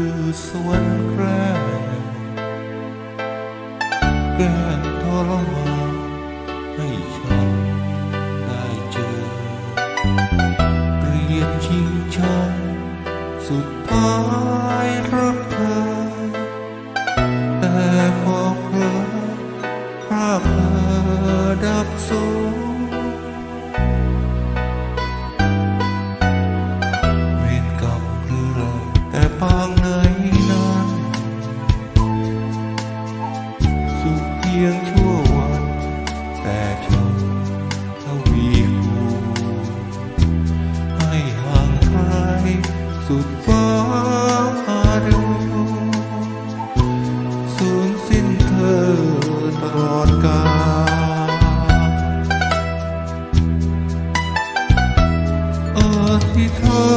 ือสวนรค์แกล้แกล้ทรมานให้ฉันได้เจอเกลียนชิงชังสุดท้ายรักเธอ สุดฟ้าดูสูญสิ้นเธอตลอดกาลอธิษฐา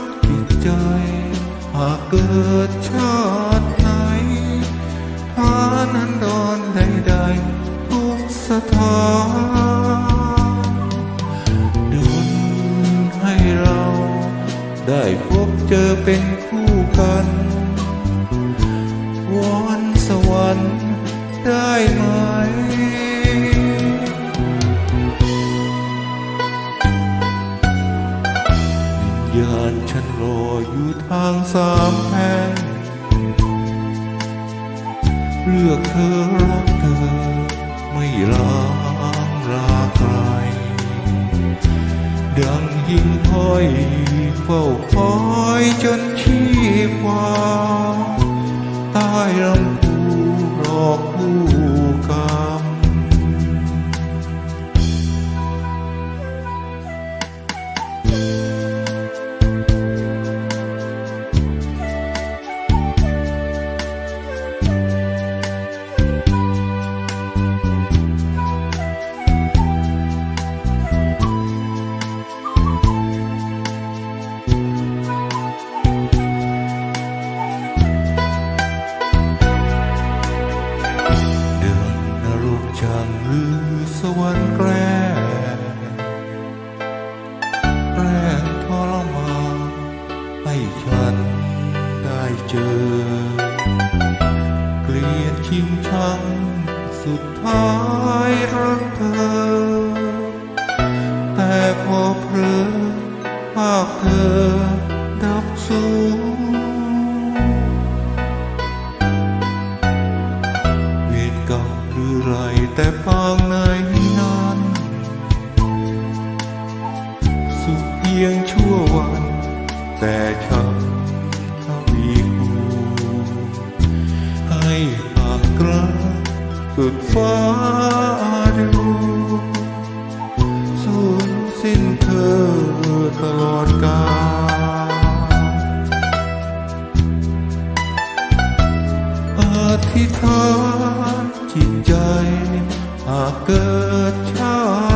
นจิตใจ หากเกิดชาติไหนฐานันดรใดๆทุกสถาน ได้พบเจอเป็นคู่กัน วอนสวรรค์ได้ไหมวิญญาณฉันรออยู่ทางสามแพร่งเลือกเธอรักเธอ ไม่ลางราใคร ดังหิ่งห้อยเฝ้าคอยจนชีพวาใต้ลำ ลียดชิงชังสุดท้ายรักเธอ แต่พอเพลอภาพเธอดับสูญเวรกรรมหรือไรแต่ปางไหนนั้นสุขเพียงชั่ววัน แต่ฉัน ห่าสุดฟ้าดูสูญสิ้นเธอตลอดกาลอธิษฐานจิตใจหากเกิดชา